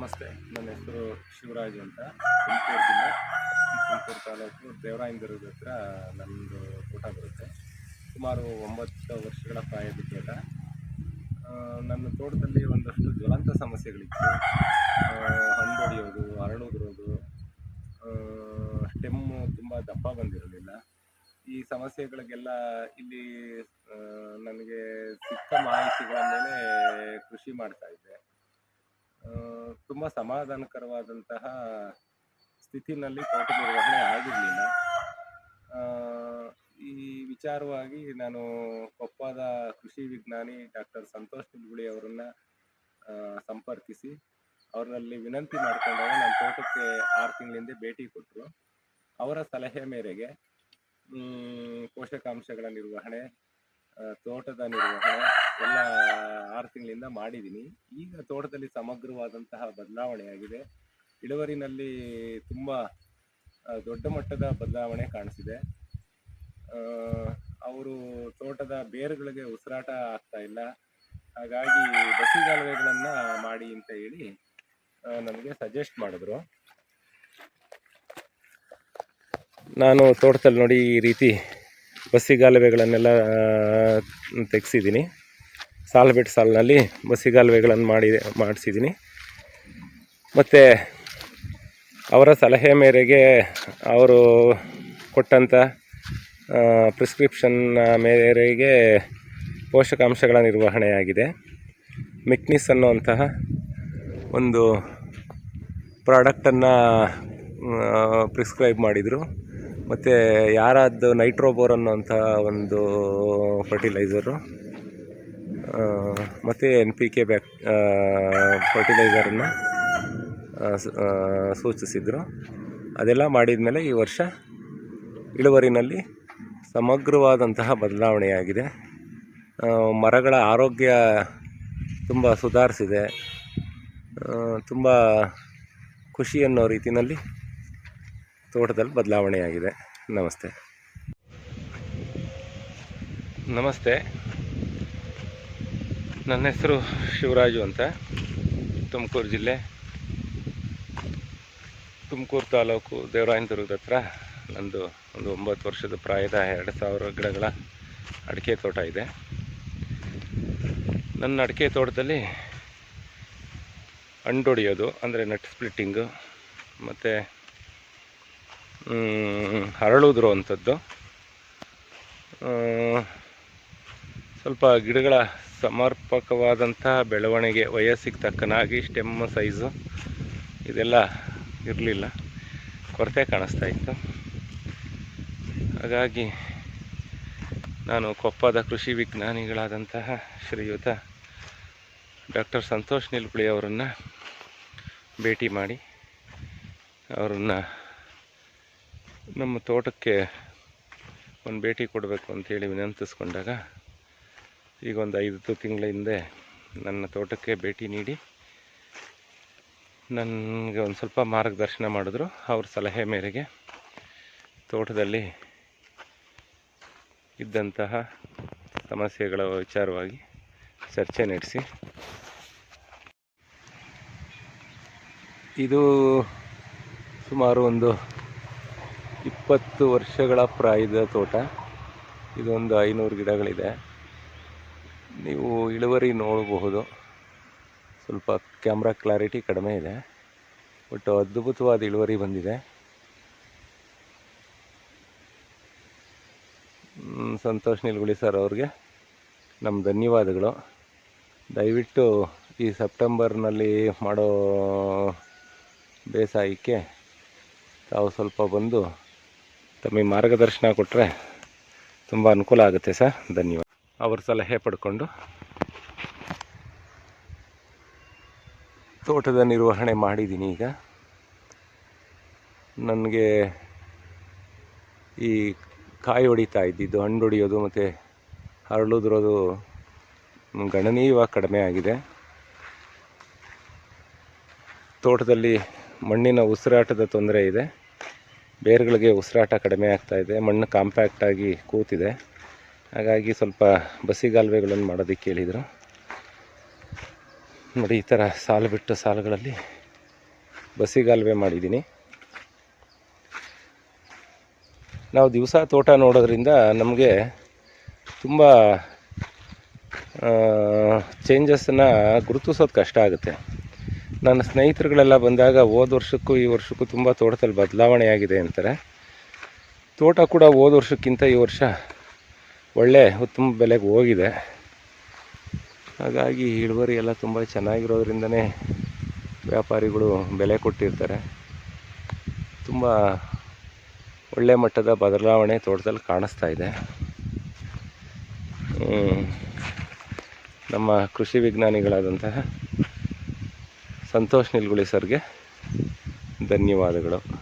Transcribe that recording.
ನಮಸ್ತೆ. ನನ್ನ ಹೆಸರು ಶಿವರಾಜ್ ಅಂತ. ತುಮಕೂರು ಜಿಲ್ಲೆ. ತುಮಕೂರು ತಾಲೂಕು ದೇವರಾಯನದುರ್ಗದ ಹತ್ರ ನಮ್ಮದು ತೋಟ ಬರುತ್ತೆ. ಸುಮಾರು ಒಂಬತ್ತು ವರ್ಷಗಳ ಪ್ರಾಯದ ತೋಟ. ನನ್ನ ತೋಟದಲ್ಲಿ ಒಂದಷ್ಟು ಜ್ವಲಂತ ಸಮಸ್ಯೆಗಳಿತ್ತು. ಆ, ಹಣ್ಣು ಹೊಡೆಯೋದು ಅರಳುದಿರೋದು ಸ್ಟೆಮ್ಮು ತುಂಬ ದಪ್ಪ ಬಂದಿರಲಿಲ್ಲ. ಈ ಸಮಸ್ಯೆಗಳಿಗೆಲ್ಲ ಇಲ್ಲಿ ನನಗೆ ಸಿಕ್ಕ ಮಾಹಿತಿಗಳ ಮೇಲೆ ಕೃಷಿ ಮಾಡ್ತಾ ಇದ್ದೆ. ತುಂಬ ಸಮಾಧಾನಕರವಾದಂತಹ ಸ್ಥಿತಿನಲ್ಲಿ ತೋಟ ನಿರ್ವಹಣೆ ಆಗಿರಲಿಲ್ಲ. ಈ ವಿಚಾರವಾಗಿ ನಾನು ಕೊಪ್ಪದ ಕೃಷಿ ವಿಜ್ಞಾನಿ ಡಾಕ್ಟರ್ ಸಂತೋಷ್ ನಿಲ್ಗುಳಿ ಅವರನ್ನು ಸಂಪರ್ಕಿಸಿ ಅವರಲ್ಲಿ ವಿನಂತಿ ಮಾಡಿಕೊಂಡಾಗ ನನ್ನ ತೋಟಕ್ಕೆ ಆರು ತಿಂಗಳಿಂದ ಭೇಟಿ ಕೊಟ್ಟರು. ಅವರ ಸಲಹೆ ಮೇರೆಗೆ ಪೋಷಕಾಂಶಗಳ ನಿರ್ವಹಣೆ ತೋಟದ ನಿರ್ವಹಣೆ, ಎಲ್ಲ ತಿಂಗಳಿಂದ ಮಾಡಿದ್ದೀನಿ. ಈಗ ತೋಟದಲ್ಲಿ ಸಮಗ್ರವಾದಂತಹ ಬದಲಾವಣೆಯಾಗಿದೆ ಇಳುವರಿನಲ್ಲಿ ತುಂಬ ದೊಡ್ಡ ಮಟ್ಟದ ಬದಲಾವಣೆ ಕಾಣಿಸಿದೆ. ಅವರು ತೋಟದ ಬೇರುಗಳಿಗೆ ಉಸಿರಾಟ ಆಗ್ತಾ ಇಲ್ಲ. ಹಾಗಾಗಿ ಬಸಿಗಾಲುವೆಗಳನ್ನು ಮಾಡಿ ಅಂತ ಹೇಳಿ ನಮಗೆ ಸಜೆಸ್ಟ್ ಮಾಡಿದ್ರು. ನಾನು ತೋಟದಲ್ಲಿ ನೋಡಿ ಈ ರೀತಿ ಬಸ್ಸಿಗಾಲುವೆಗಳನ್ನೆಲ್ಲ ತೆಗೆಸಿದ್ದೀನಿ. ಸಾಲು ಬಿಟ್ಟು ಸಾಲಿನಲ್ಲಿ ಬಸ್ಸಿಗಾಲುವೆಗಳನ್ನು ಮಾಡಿ ಮಾಡಿಸಿದ್ದೀನಿ. ಮತ್ತು ಅವರ ಸಲಹೆ ಮೇರೆಗೆ ಅವರು ಕೊಟ್ಟಂಥ ಪ್ರಿಸ್ಕ್ರಿಪ್ಷನ್ ಮೇರೆಗೆ ಪೋಷಕಾಂಶಗಳ ನಿರ್ವಹಣೆಯಾಗಿದೆ. ಮಿಕ್ನಿಸ್ ಅನ್ನುವಂತಹ ಒಂದು ಪ್ರಾಡಕ್ಟನ್ನು ಪ್ರಿಸ್ಕ್ರೈಬ್ ಮಾಡಿದರು. ಮತ್ತು ಯಾರದ್ದು ನೈಟ್ರೋಬೋರ್ ಅನ್ನೋಂಥ ಒಂದು ಫರ್ಟಿಲೈಸರು ಮತ್ತು ಎನ್ ಪಿ ಕೆ ಬ್ಯಾಕ್ ಫರ್ಟಿಲೈಸರನ್ನು ಸೂಚಿಸಿದರು. ಅದೆಲ್ಲ ಮಾಡಿದ ಮೇಲೆ ಈ ವರ್ಷ ಇಳುವರಿನಲ್ಲಿ ಸಮಗ್ರವಾದಂತಹ ಬದಲಾವಣೆಯಾಗಿದೆ. ಮರಗಳ ಆರೋಗ್ಯ ತುಂಬ ಸುಧಾರಿಸಿದೆ. ತುಂಬ ಖುಷಿ ಅನ್ನೋ ರೀತಿಯಲ್ಲಿ ತೋಟದಲ್ಲಿ ಬದಲಾವಣೆಯಾಗಿದೆ. ನಮಸ್ತೆ. ನಮಸ್ತೆ. ನನ್ನ ಹೆಸರು ಶಿವರಾಜು ಅಂತ, ತುಮಕೂರು ಜಿಲ್ಲೆ, ತುಮಕೂರು ತಾಲೂಕು ದೇವರಾಯನದುರ್ಗದ ಹತ್ರ ನಂದು ಒಂದು ಒಂಬತ್ತು ವರ್ಷದ ಪ್ರಾಯದ ಎರಡು ಸಾವಿರ ಗಿಡಗಳ ಅಡಿಕೆ ತೋಟ ಇದೆ. ನನ್ನ ಅಡಿಕೆ ತೋಟದಲ್ಲಿ ಹಣ್ಣೊಡೆಯೋದು ಅಂದರೆ ನಟ್ ಸ್ಪ್ಲಿಟ್ಟಿಂಗು, ಮತ್ತು ಹರಳುದ್ರು ಅಂಥದ್ದು ಸ್ವಲ್ಪ ಗಿಡಗಳ ಸಮರ್ಪಕವಾದಂತಹ ಬೆಳವಣಿಗೆ, ವಯಸ್ಸಿಗೆ ತಕ್ಕನಾಗಿ ಸ್ಟೆಮ್ ಸೈಜು ಇದೆಲ್ಲ ಇರಲಿಲ್ಲ. ಕೊರತೆ ಕಾಣಿಸ್ತಾ ಇತ್ತು. ಹಾಗಾಗಿ ನಾನು ಕೊಪ್ಪದ ಕೃಷಿ ವಿಜ್ಞಾನಿಗಳಾದಂತಹ ಶ್ರೀಯುತ ಡಾಕ್ಟರ್ ಸಂತೋಷ್ ನಿಲ್ಪುಳಿ ಅವರನ್ನು ಭೇಟಿ ಮಾಡಿ, ಅವರನ್ನು ನಮ್ಮ ತೋಟಕ್ಕೆ ಒಂದು ಭೇಟಿ ಕೊಡಬೇಕು ಅಂತೇಳಿ ವಿನಂತಿಸ್ಕೊಂಡಾಗ ಈಗ ಒಂದು ಐದು ತಿಂಗಳ ಹಿಂದೆ ನನ್ನ ತೋಟಕ್ಕೆ ಭೇಟಿ ನೀಡಿ ನನಗೆ ಒಂದು ಸ್ವಲ್ಪ ಮಾರ್ಗದರ್ಶನ ಮಾಡಿದ್ರು. ಅವ್ರ ಸಲಹೆ ಮೇರೆಗೆ ತೋಟದಲ್ಲಿ ಇದ್ದಂತಹ ಸಮಸ್ಯೆಗಳ ವಿಚಾರವಾಗಿ ಚರ್ಚೆ ನಡೆಸಿ. ಇದು ಸುಮಾರು ಒಂದು ಇಪ್ಪತ್ತು ವರ್ಷಗಳ ಪ್ರಾಯದ ತೋಟ. ಇದೊಂದು ಐನೂರು ಗಿಡಗಳಿದೆ. ನೀವು ಇಳುವರಿ ನೋಡಬಹುದು. ಸ್ವಲ್ಪ ಕ್ಯಾಮ್ರಾ ಕ್ಲಾರಿಟಿ ಕಡಿಮೆ ಇದೆ. ಬಟ್ ಅದ್ಭುತವಾದ ಇಳುವರಿ ಬಂದಿದೆ. ಸಂತೋಷ್ ನಿಲ್ಗುಳಿ ಸರ್ ಅವ್ರಿಗೆ ನಮ್ಮ ಧನ್ಯವಾದಗಳು. ದಯವಿಟ್ಟು ಈ ಸೆಪ್ಟೆಂಬರ್ನಲ್ಲಿ ಮಾಡೋ ಬೇಸಾಯಕ್ಕೆ ತಾವು ಸ್ವಲ್ಪ ಬಂದು ತಮಗೆ ಮಾರ್ಗದರ್ಶನ ಕೊಟ್ಟರೆ ತುಂಬ ಅನುಕೂಲ ಆಗುತ್ತೆ ಸರ್. ಧನ್ಯವಾದ. ಅವ್ರ ಸಲಹೆ ಪಡ್ಕೊಂಡು ತೋಟದ ನಿರ್ವಹಣೆ ಮಾಡಿದ್ದೀನಿ ಈಗ. ನನಗೆ ಈ ಕಾಯಿ ಹೊಡಿತಾ ಇದ್ದಿದ್ದು, ಹಣ್ಣು ಹೊಡಿಯೋದು ಮತ್ತು ಹರಳುದ್ರೋದು ಗಣನೀಯವಾಗಿ ಕಡಿಮೆ ಆಗಿದೆ. ತೋಟದಲ್ಲಿ ಮಣ್ಣಿನ ಉಸಿರಾಟದ ತೊಂದರೆ ಇದೆ. ಬೇರುಗಳಿಗೆ ಉಸಿರಾಟ ಕಡಿಮೆ ಆಗ್ತಾ ಇದೆ. ಮಣ್ಣು ಕಾಂಪ್ಯಾಕ್ಟಾಗಿ ಕೂತಿದೆ. ಹಾಗಾಗಿ ಸ್ವಲ್ಪ ಬಸಿಗಾಲುವೆಗಳನ್ನು ಮಾಡೋದಕ್ಕೆ ಹೇಳಿದರು. ನೋಡಿ, ಈ ಥರ ಸಾಲು ಬಿಟ್ಟು ಸಾಲುಗಳಲ್ಲಿ ಬಸಿಗಾಲುವೆ ಮಾಡಿದ್ದೀನಿ. ನಾವು ದಿವಸ ತೋಟ ನೋಡೋದ್ರಿಂದ ನಮಗೆ ತುಂಬ ಚೇಂಜಸ್ಸನ್ನು ಗುರುತಿಸೋದು ಕಷ್ಟ ಆಗುತ್ತೆ. ನನ್ನ ಸ್ನೇಹಿತರುಗಳೆಲ್ಲ ಬಂದಾಗ ಹೋದ ವರ್ಷಕ್ಕೂ ಈ ವರ್ಷಕ್ಕೂ ತುಂಬ ತೋಟದಲ್ಲಿ ಬದಲಾವಣೆ ಆಗಿದೆ ಅಂತಾರೆ. ತೋಟ ಕೂಡ ಹೋದ ವರ್ಷಕ್ಕಿಂತ ಈ ವರ್ಷ ಒಳ್ಳೆ ಉತ್ತಮ ಬೆಲೆಗೆ ಹೋಗಿದೆ. ಹಾಗಾಗಿ ಇಳುವರಿ ಎಲ್ಲ ತುಂಬ ಚೆನ್ನಾಗಿರೋದ್ರಿಂದನೇ ವ್ಯಾಪಾರಿಗಳು ಬೆಲೆ ಕೊಟ್ಟಿರ್ತಾರೆ. ತುಂಬ ಒಳ್ಳೆ ಮಟ್ಟದ ಬದಲಾವಣೆ ತೋಟದಲ್ಲಿ ಕಾಣಿಸ್ತಾ ಇದೆ. ನಮ್ಮ ಕೃಷಿ ವಿಜ್ಞಾನಿಗಳಾದಂತಹ ಸಂತೋಷ್ ನಿಲ್ಗುಳಿ ಸರ್ಗೆ ಧನ್ಯವಾದಗಳು.